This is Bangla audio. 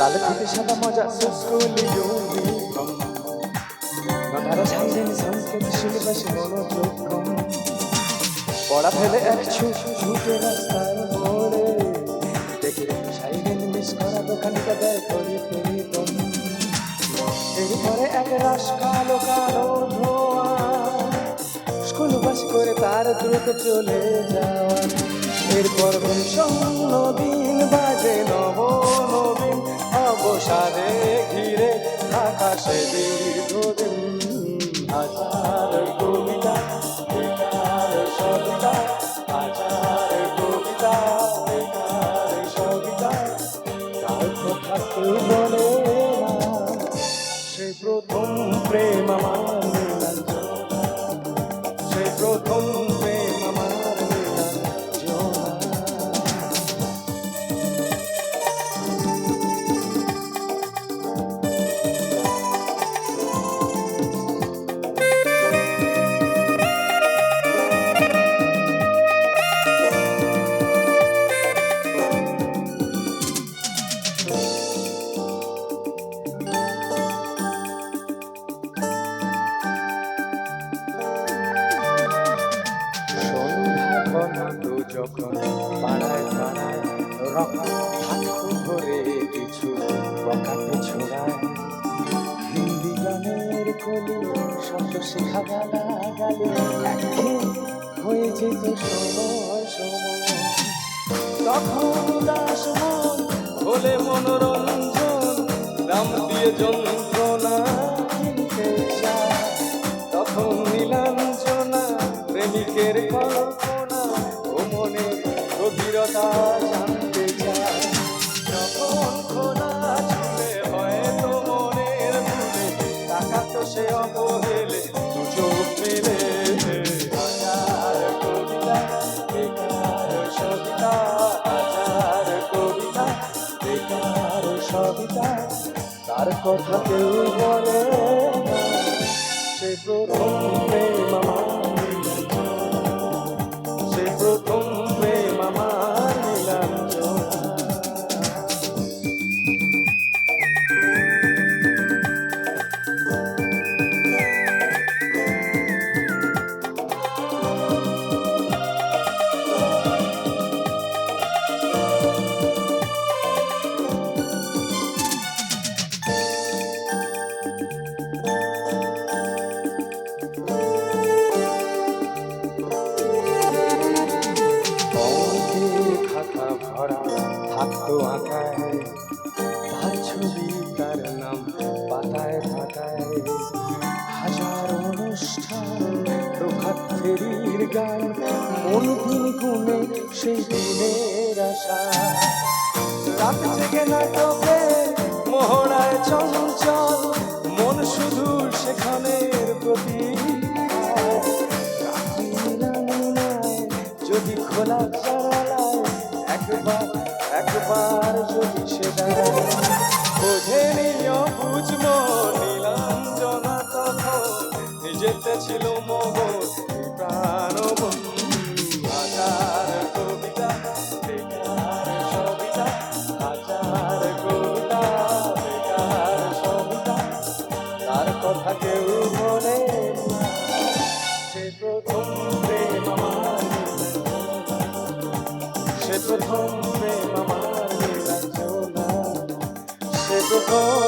লাল থেকে সাদা মজা সুস্কুলি ইউনিফর্ম নটারা সাইলেন সংকেত শিলবাসী মনোযোগ কম। পড়া ফেলে এক ছুট রাস্তার মোড়ে। দেখে সাইলেন মিস করা দোকানিটা দেয় করি পেরি কম। এরপরে এক রাস কালো কালো ধোয়া। স্কুল বাস করে তার দ্রুত চলে যাওয়া। এরপর শূন্য দিন বাজে নব নবীন অবসাদে ঘিরে আকাশে দীর্ঘদিন হাজার যখন পাড়ায় পাড়ায় রকম হাত ধরে কিছু বকাতে ছোড়ায় হিন্দি গানের কলি শব্দ শেখা গালা গালে হয়ে যেত সময় সময় তখন যন্ত্রণা তখন নীলাঞ্জনা প্রেমিকের কল্পনা তাকাতো অবহেলে, দু চোখ মেলে। হাজার কবিতা, বেকার সবিতা হাজার কবিতা, বেকার সবিতা, তার কথা কেউ বলে। ভরা থাকতো আঁকায়। তার ছবি, তার নাম পাতায় পাতায়। হাজার অনুষ্ঠান, প্রভাত ফেরির গান, মন গুনে সেই দিনের আশা। রাত জেগে নাটকে মহড়ায় চঞ্চল, মন শুধু সেখানের প্রতি যদি খোলা একবার একবার বোঝে নিও বুঝব নীলাঞ্জনা তখন নিজেতে ছিল সে প্রথম প্রেম আমার সে প্রথম